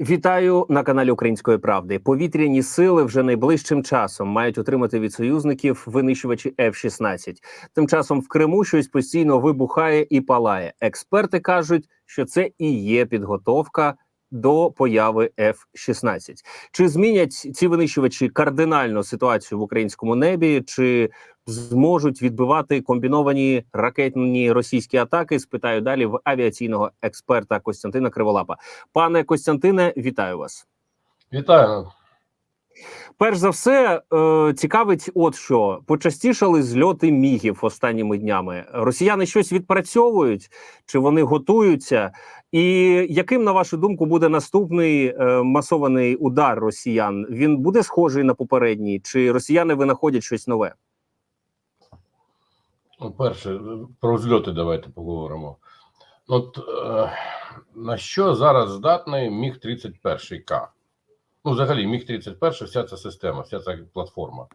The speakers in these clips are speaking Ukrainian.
Вітаю на каналі Української правди. Повітряні сили вже найближчим часом мають отримати від союзників винищувачі F-16. Тим часом в Криму щось постійно вибухає і палає. Експерти кажуть, що це і є підготовка до появи F-16. Чи змінять ці винищувачі кардинально ситуацію в українському небі? Чи зможуть відбивати комбіновані ракетні російські атаки? Спитаю далі в авіаційного експерта Костянтина Криволапа. Пане Костянтине, вітаю вас. Вітаю. Перш за все, е, цікавить, от що почастішали зльоти мігів останніми днями. Росіяни щось відпрацьовують, чи вони готуються? І яким, на вашу думку, буде наступний е, масований удар росіян? Він буде схожий на попередній, чи росіяни винаходять щось нове? Ну, Перше, про зльоти давайте поговоримо. От е, на що зараз здатний Міг 31 К? Ну, взагалі, Міг 31 вся ця система, вся ця платформа.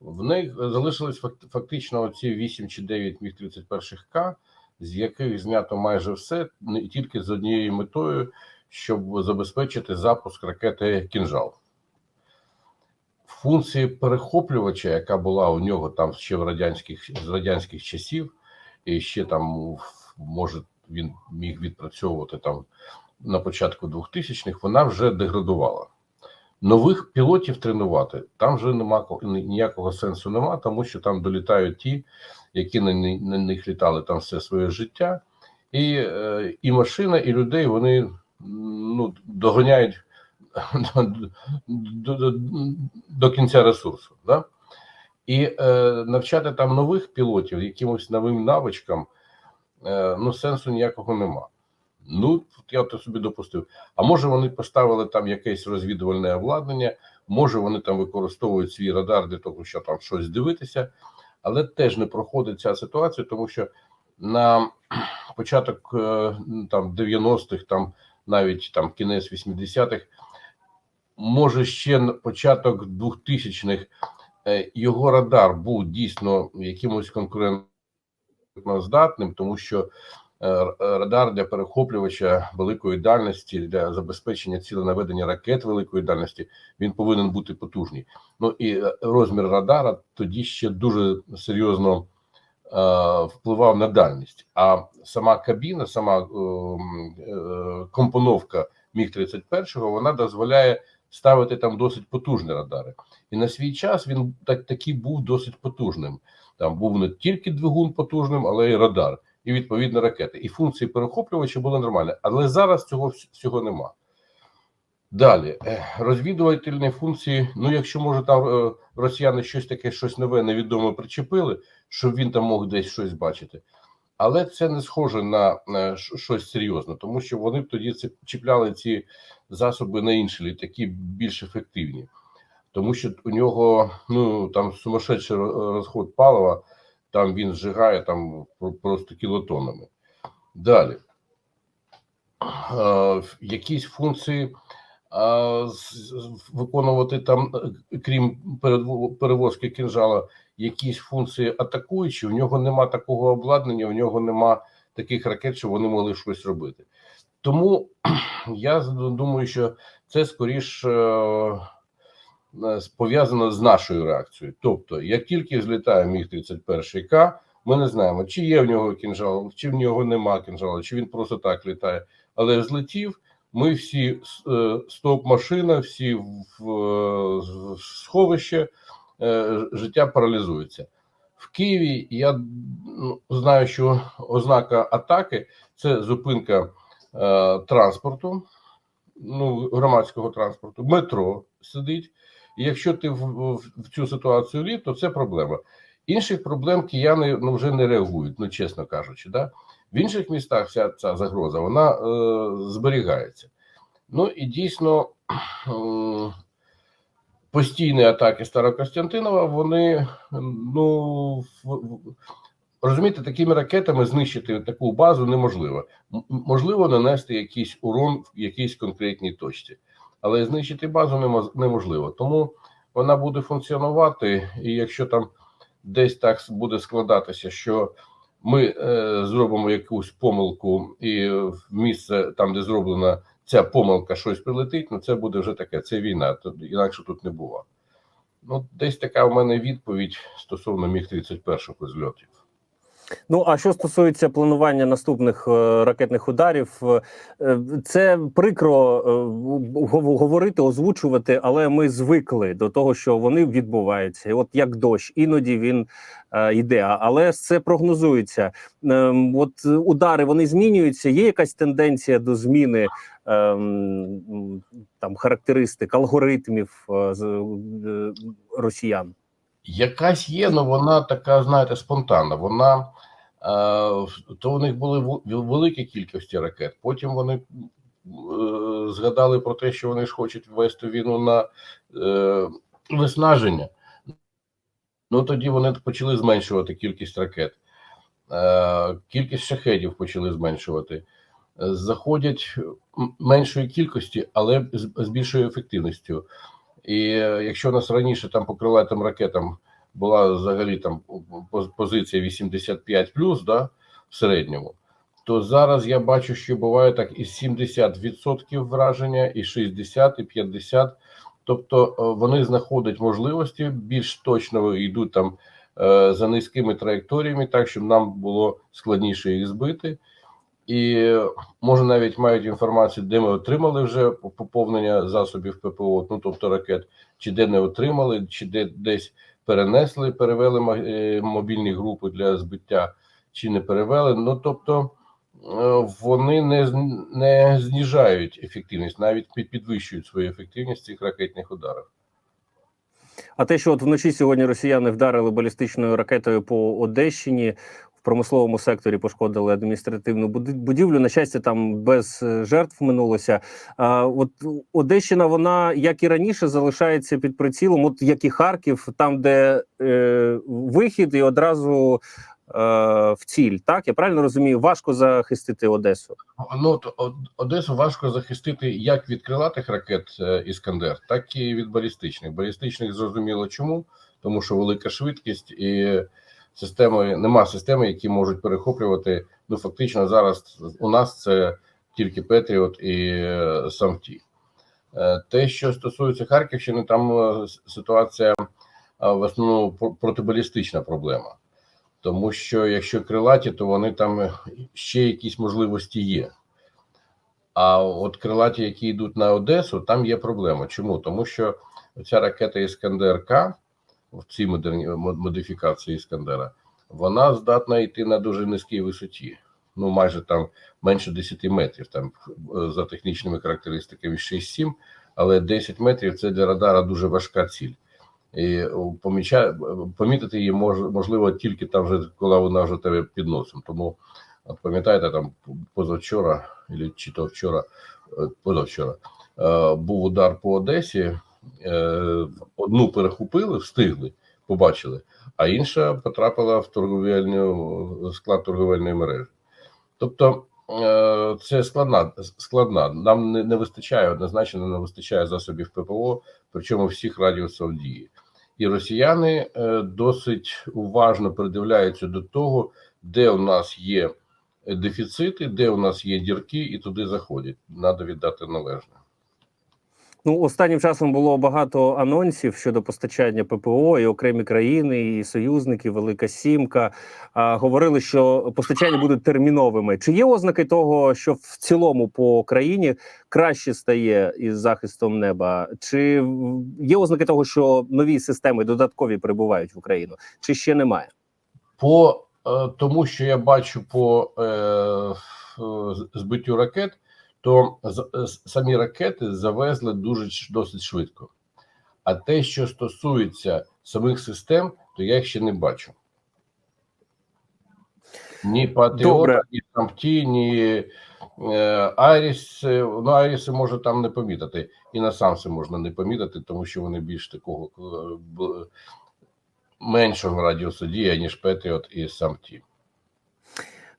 В них залишилось фак- фактично оці 8 чи 9 Міг 31 К, з яких знято майже все, не тільки з однією метою, щоб забезпечити запуск ракети Кінжал. Функції перехоплювача, яка була у нього там ще в радянських з радянських часів, і ще там може він міг відпрацьовувати там на початку 2000-х, вона вже деградувала. Нових пілотів тренувати там вже нема ніякого сенсу нема, тому що там долітають ті, які на, на них літали там все своє життя, і, е, і машина, і людей вони ну, доганяють до, до, до кінця ресурсу. Да? І е, навчати там нових пілотів якимось новим навичкам е, ну, сенсу ніякого нема. Ну, я то собі допустив. А може вони поставили там якесь розвідувальне обладнання, може вони там використовують свій радар для того, щоб там щось дивитися, але теж не проходить ця ситуація, тому що на початок е, там 90-х, там навіть там кінець 80-х, може ще початок 2000-х е, його радар був дійсно якимось конкурентно здатним, тому що радар для перехоплювача великої дальності для забезпечення ціленаведення ракет великої дальності він повинен бути потужний. Ну і е, розмір радара тоді ще дуже серйозно е, впливав на дальність. А сама кабіна, сама е, е, компоновка Міг 31 вона дозволяє ставити там досить потужні радари. І на свій час він так таки був досить потужним. Там був не тільки двигун потужним, але й радар, і відповідно ракети. І функції перехоплювача були нормальні. Але зараз цього всього нема. Далі, розвідувальні функції. Ну, якщо може там е, росіяни щось таке, щось нове, невідоме причепили, щоб він там мог десь щось бачити. Але це не схоже на е, щось серйозне, тому що вони б тоді чіпляли ці засоби на інші літаки більш ефективні, тому що у нього ну там сумасшедший розход палива, там він зжигає там просто кілотонами. Далі якісь функції виконувати там, е, крім перевозки кінжала, якісь функції атакуючі. У нього нема такого обладнання, у нього нема таких ракет, що вони могли щось робити. Тому я думаю, що це скоріш е, пов'язано з нашою реакцією. Тобто, як тільки злітає міг 31 К, ми не знаємо, чи є в нього кінжал, чи в нього нема кінжала, чи він просто так літає. Але злетів, ми всі е, стоп-машина, всі в, сховище, е, життя паралізується. В Києві я ну, знаю, що ознака атаки це зупинка е, транспорту, ну, громадського транспорту, метро сидить. І якщо ти в, в, цю ситуацію ліп, то це проблема. Інших проблем кияни ну, вже не реагують, ну чесно кажучи. Да? В інших містах вся ця загроза вона е, зберігається. Ну і дійсно м, постійні атаки Старокостянтинова, вони ну в- розумієте, такими ракетами знищити таку базу неможливо. Можливо, нанести якийсь урон в якійсь конкретній точці, але знищити базу немо- неможливо. Тому вона буде функціонувати, і якщо там десь так буде складатися, що ми е, зробимо якусь помилку, і в місце там, де зроблена ця помилка щось прилетить, ну це буде вже таке. Це війна. То інакше тут не було. Ну, десь така в мене відповідь стосовно міг 31 зльотів. Ну а що стосується планування наступних е, ракетних ударів, е, це прикро е, говорити, озвучувати, але ми звикли до того, що вони відбуваються. От як дощ, іноді він е, йде, але це прогнозується. Ем, От е, удари вони змінюються. Є якась тенденція до зміни м, там характеристик, алгоритмів е, е, росіян. Якась є, але вона така, знаєте, спонтанна. Вона е, то у них були великі кількості ракет. Потім вони е, згадали про те, що вони ж хочуть ввести війну на е, виснаження. Ну тоді вони почали зменшувати кількість ракет, кількість шахедів почали зменшувати. Заходять меншої кількості, але з більшою ефективністю. І е, якщо у нас раніше там по крилатим ракетам була взагалі там поз- позиція 85 да, в середньому, то зараз я бачу, що буває так і 70% враження, і 60, і 50. Тобто е, вони знаходять можливості більш точно йдуть там е, за низькими траєкторіями, так щоб нам було складніше їх збити. І може навіть мають інформацію, де ми отримали вже поповнення засобів ППО, ну тобто ракет, чи де не отримали, чи де десь перенесли, перевели е, мобільні групи для збиття, чи не перевели. Ну тобто е, вони не, не знижають ефективність, навіть підвищують свою ефективність цих ракетних ударів. А те, що от вночі сьогодні росіяни вдарили балістичною ракетою по Одещині. В промисловому секторі пошкодили адміністративну будівлю. На щастя, там без е, жертв минулося. А от Одещина, вона як і раніше залишається під прицілом, от як і Харків, там, де е, вихід, і одразу е, в ціль. Так я правильно розумію, важко захистити Одесу. Ну от Од- Одесу важко захистити як від крилатих ракет е, Іскандер, так і від балістичних. Балістичних зрозуміло чому, тому що велика швидкість і системи нема системи, які можуть перехоплювати. Ну фактично зараз у нас це тільки Петріот і е, Самті. Е, Те, що стосується Харківщини, там е, ситуація в основному протибалістична проблема. Тому що якщо крилаті, то вони там ще якісь можливості є. А от крилаті, які йдуть на Одесу, там є проблема. Чому? Тому що ця ракета Іскандер К в цій модифікації Іскандера, вона здатна йти на дуже низькій висоті. Ну, майже там менше 10 метрів, там е, за технічними характеристиками 6-7, але 10 метрів це для радара дуже важка ціль. І о, поміча, помітити її мож, можливо тільки там, вже, коли вона вже тебе під носом. Тому От пам'ятаєте, там позавчора, чи то вчора, е, позавчора, е, був удар по Одесі, одну перехопили, встигли, побачили, а інша потрапила в торговельну склад торговельної мережі. Тобто е, це складна, складна. Нам не, не вистачає, однозначно не вистачає засобів ППО, причому всіх радіусів дії. І росіяни е, досить уважно придивляються до того, де у нас є дефіцити, де у нас є дірки, і туди заходять. Надо віддати належне. Ну, останнім часом було багато анонсів щодо постачання ППО і окремі країни, і союзники, Велика Сімка. А, говорили, що постачання будуть терміновими. Чи є ознаки того, що в цілому по країні краще стає із захистом неба? Чи є ознаки того, що нові системи додаткові прибувають в Україну? Чи ще немає? По е, тому, що я бачу по е, збиттю ракет, то самі ракети завезли дуже досить швидко. А те, що стосується самих систем, то я їх ще не бачу. Ні. Патріота, ні Самті, ні е, Айріс. Ну, Айріси може там не помітити, і на самси можна не помітити, тому що вони більш такого е, меншого радіусу дії, ніж Петріот і Самті.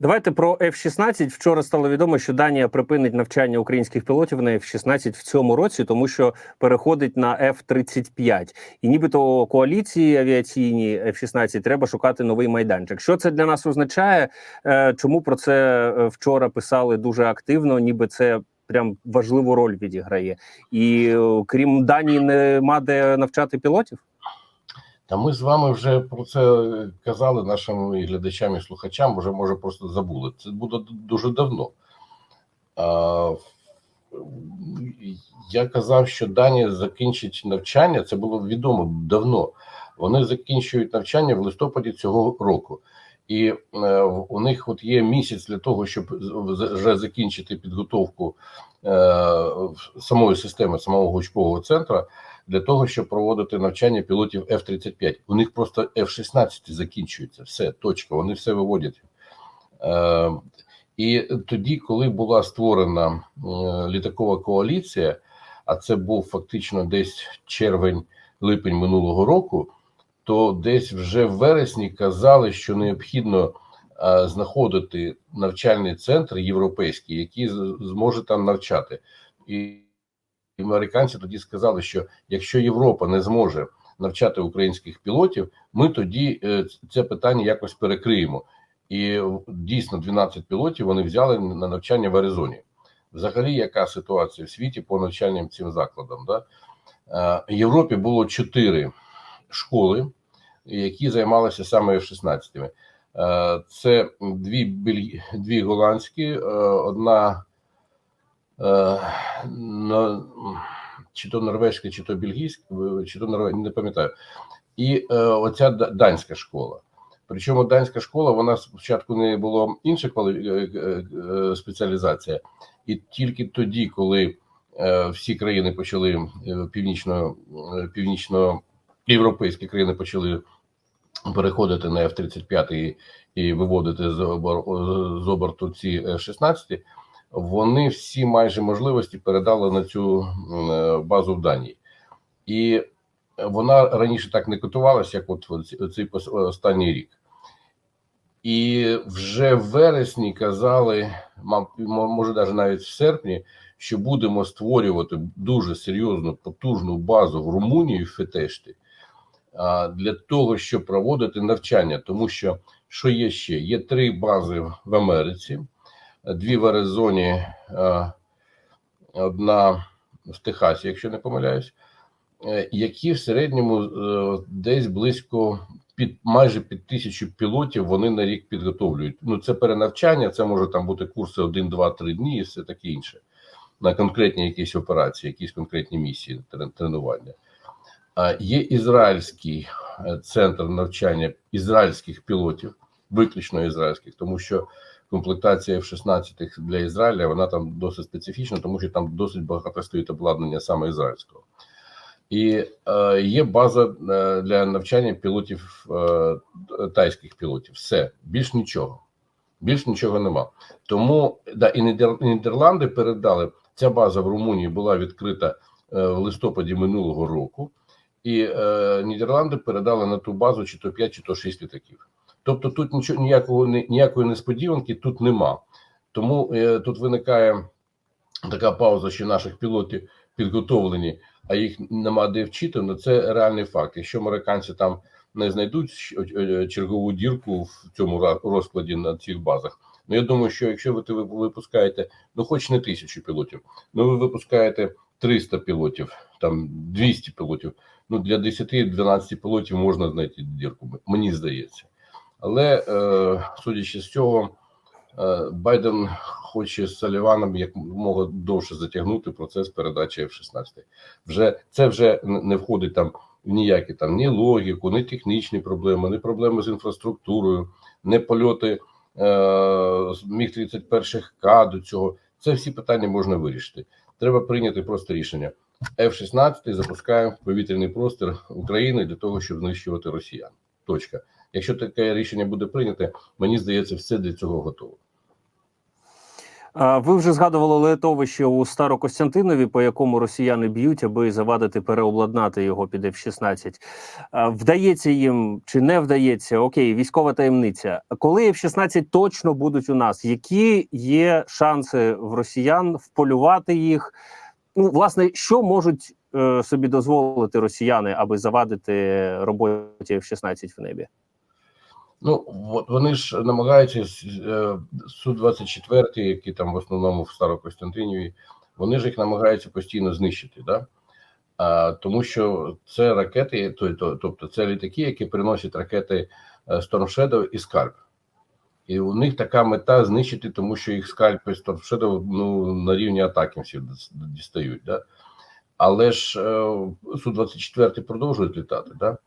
Давайте про F-16. Вчора стало відомо, що Данія припинить навчання українських пілотів на F-16 в цьому році, тому що переходить на F-35. І нібито коаліції авіаційні F-16 треба шукати новий майданчик. Що це для нас означає? Е, Чому про це е, вчора писали дуже активно? Ніби це прям важливу роль відіграє. І е, крім Данії, нема де навчати пілотів. Та ми з вами вже про це казали нашим глядачам і слухачам, вже може просто забули. Це буде дуже давно. А, я казав, що Данія закінчить навчання. Це було відомо давно. Вони закінчують навчання в листопаді цього року, і е, у них от є місяць для того, щоб вже закінчити підготовку е, самої системи, самого гучкового центру, для того, щоб проводити навчання пілотів F-35. У них просто F-16 закінчується. Все, точка. Вони все виводять. Е, і тоді, коли була створена літакова коаліція, а це був фактично десь червень-липень минулого року, то десь вже в вересні казали, що необхідно е, знаходити навчальний центр європейський, який зможе там навчати. І американці тоді сказали, що якщо Європа не зможе навчати українських пілотів, ми тоді е, це питання якось перекриємо. І дійсно 12 пілотів вони взяли на навчання в Аризоні. Взагалі, яка ситуація в світі по навчальним цим закладам? Да? Е, Європі було 4 школи, які займалися саме F-16. Е, Це дві, бельгі... дві голландські, е, одна е, на, чи то норвезька, чи то бельгійська, чи то норвезька, не пам'ятаю. І е, оця данська школа. Причому данська школа, вона спочатку не було інша е, е, е, спеціалізація, і тільки тоді, коли е, всі країни почали е, північно, е, північноєвропейські країни почали переходити на F-35 і, і виводити з оборту ці F-16, вони всі майже можливості передали на цю е, базу в Данії. І вона раніше так не котувалася, як от цей останній рік. І вже в вересні казали, може навіть навіть в серпні, що будемо створювати дуже серйозну потужну базу в Румунії в Фетешті а, для того, щоб проводити навчання. Тому що що є ще? Є три бази в Америці, дві в Аризоні, одна в Техасі, якщо не помиляюсь, е, які в середньому е, десь близько під майже під тисячу пілотів вони на рік підготовлюють. Ну це перенавчання, це може там бути курси 1, 2, 3 дні і все таке інше. На конкретні якісь операції, якісь конкретні місії тренування. Є ізраїльський е, центр навчання ізраїльських пілотів, виключно ізраїльських, тому що комплектація F-16 для Ізраїля вона там досить специфічна, тому що там досить багато стоїть обладнання саме ізраїльського. І е, є база е, для навчання пілотів е, тайських пілотів. Все, більш нічого. Більш нічого нема. Тому да, і Нідер- Нідерланди передали. Ця база в Румунії була відкрита е, в листопаді минулого року, і е, Нідерланди передали на ту базу чи то 5, чи то 6 літаків. Тобто тут нічого ніякого ні- ніякої несподіванки тут нема. Тому е, тут виникає така пауза, що наших пілотів підготовлені, а їх нема де вчити. Ну це реальний факт. Якщо американці там не знайдуть щ- е, чергову дірку в цьому розкладі на цих базах. Ну я думаю, що якщо ви випускаєте, ну хоч не тисячу пілотів, ну ви випускаєте 300 пілотів, там 200 пілотів. Ну для 10-12 пілотів можна знайти дірку, мені здається. Але е, судячи з цього, е, Байден хоче з Саліваном як мога довше затягнути процес передачі F-16. Вже це вже не входить там в ніякі там ні логіку, ні технічні проблеми, ні проблеми з інфраструктурою, не польоти е, міг 31 К до цього. Це всі питання можна вирішити. Треба прийняти просто рішення. F-16 запускаємо в повітряний простір України для того, щоб знищувати росіян. Точка. Якщо таке рішення буде прийнято, мені здається, все для цього готово. Ви вже згадували литовище у Старокостянтинові, по якому росіяни б'ють, аби завадити переобладнати його під F-16. Вдається їм чи не вдається? Окей, військова таємниця. Коли F-16 точно будуть у нас, які є шанси в росіян вполювати їх? Ну, власне, що можуть е, собі дозволити росіяни, аби завадити роботі F-16 в небі? Ну от вони ж намагаються Су 24 які там в основному в Старокостянтиніві, вони ж їх намагаються постійно знищити. Да? А, тому що це ракети, то, то, тобто це літаки, які приносять ракети е, Storm Shadow і Scalp. І у них така мета знищити, тому що їх і Storm Shadow ну, на рівні атаківців дістають. Да? Але ж е, Су-24 продовжують літати. Да?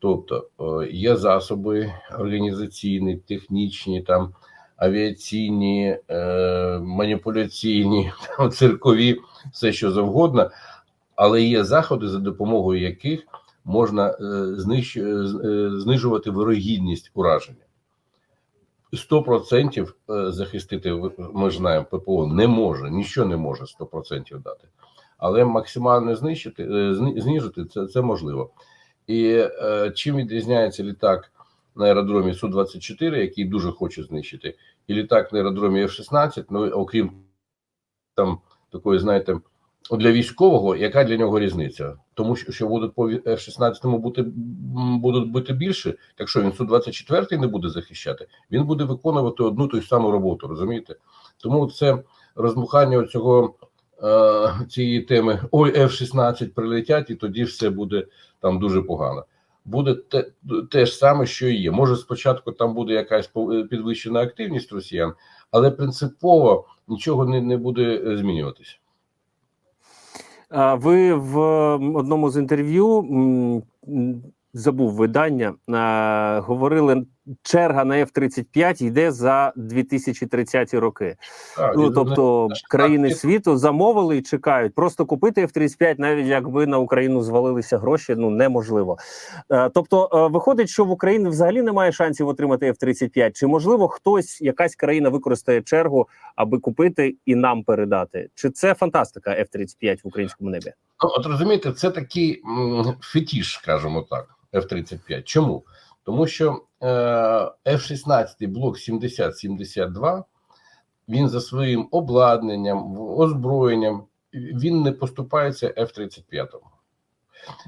Тобто е, є засоби організаційні, технічні, там авіаційні, е, маніпуляційні, циркові, все що завгодно, але є заходи, за допомогою яких можна е, знижувати вирогідність ураження. 100% е, захистити, ми ж знаємо, ППО не може, нічого не може 100% дати. Але максимально знищити, знижити це, це можливо. І е, чим відрізняється літак на аеродромі Су-24, який дуже хоче знищити, і літак на аеродромі F-16, ну окрім там такої, знаєте, для військового, яка для нього різниця? Тому що, будуть по F-16 бути, будуть бути більше, так що він Су-24 не буде захищати, він буде виконувати одну ту саму роботу, розумієте? Тому це розмухання цього цієї теми ой, F-16 прилетять, і тоді все буде там дуже погано. Буде те, те ж саме, що і є. Може, спочатку там буде якась підвищена активність росіян, але принципово нічого не, не буде е, змінюватися. Ви в одному з інтерв'ю забув видання, говорили, черга на F-35 йде за 2030 роки. Так, Ну тобто так, країни так. світу замовили і чекають. Просто купити F-35, навіть якби на Україну звалилися гроші, ну неможливо. Е, Тобто, е, виходить, що в Україні взагалі немає шансів отримати F-35. Чи можливо хтось, якась країна використає чергу, аби купити і нам передати? Чи це фантастика F-35 в українському небі? Ну, от розумієте, це такий фетіш, скажімо так, F-35. Чому? Тому що е, F-16 блок 70-72, він за своїм обладнанням, озброєнням, він не поступається F-35.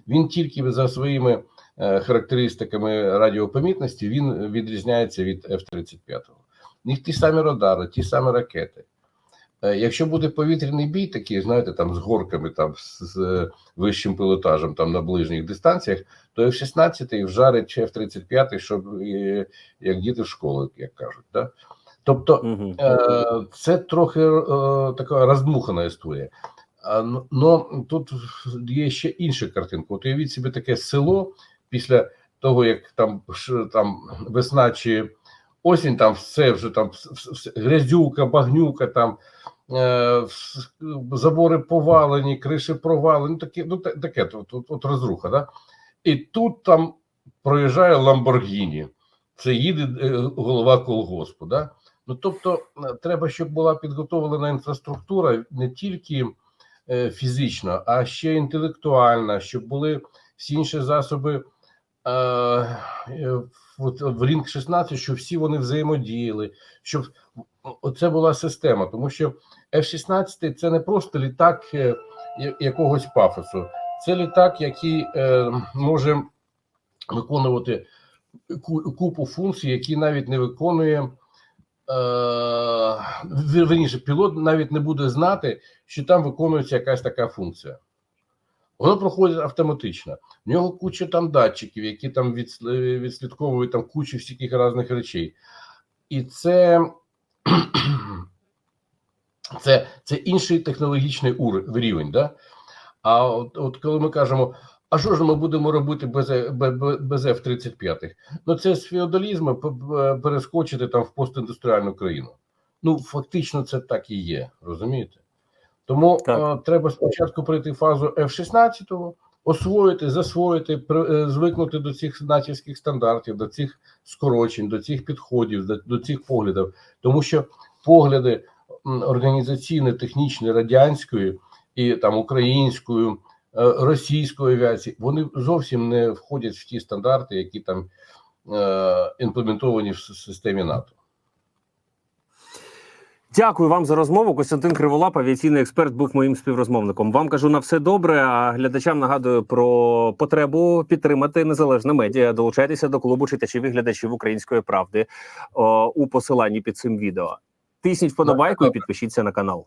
Він тільки за своїми е, характеристиками радіопомітності він відрізняється від F-35. У ті самі радари, ті самі ракети. Е, Якщо буде повітряний бій, такий, знаєте, там з горками, там з, з вищим пілотажем, там на ближніх дистанціях, то F-16 вжарить F-35, щоб е, як діти в школу, як кажуть. Да? Тобто Угу. Е, Це трохи е, така роздмухана історія. Але тут є ще інша картинка. От уявіть собі таке село після того, як там, там весна чи осінь, там все вже там грязюка, багнюка, там е, забори повалені, криші провалені, таке, ну, таке от, от, от розруха. Да? І тут там проїжджає Ламборгіні. Це їде е, голова колгоспу. Да? Ну тобто, е, треба, щоб була підготовлена інфраструктура не тільки е, фізично, а ще інтелектуальна, щоб були всі інші засоби е, е, в Рінг 16, щоб всі вони взаємодіяли, щоб оце була система, тому що F-16 це не просто літак е, якогось пафосу, це літак, який е, може виконувати купу функцій, які навіть не виконує. Е, Верніше, пілот навіть не буде знати, що там виконується якась така функція. Воно проходить автоматично. В нього куча там датчиків, які там відслідковують там кучу всяких різних речей. І це, це, це інший технологічний ур- рівень. Да? А от, от коли ми кажемо, а що ж ми будемо робити без, бе- бе- без F-35? Ну, це з феодалізму перескочити там в постіндустріальну країну. Ну, фактично, це так і є, розумієте? Тому Так. е, треба спочатку пройти фазу F-16, освоїти, засвоїти, е, звикнути до цих натівських стандартів, до цих скорочень, до цих підходів, до, цих поглядів. Тому що погляди організаційно, технічні, радянської і там українською, е, російської авіації, вони зовсім не входять в ті стандарти, які там е, імплементовані в системі НАТО. Дякую вам за розмову. Костянтин Криволап, авіаційний експерт, був моїм співрозмовником. Вам кажу на все добре. А глядачам нагадую про потребу підтримати незалежне медіа. Долучайтеся до клубу читачів і глядачів української правди о, у посиланні під цим відео. Тисніть вподобайку і підпишіться на канал.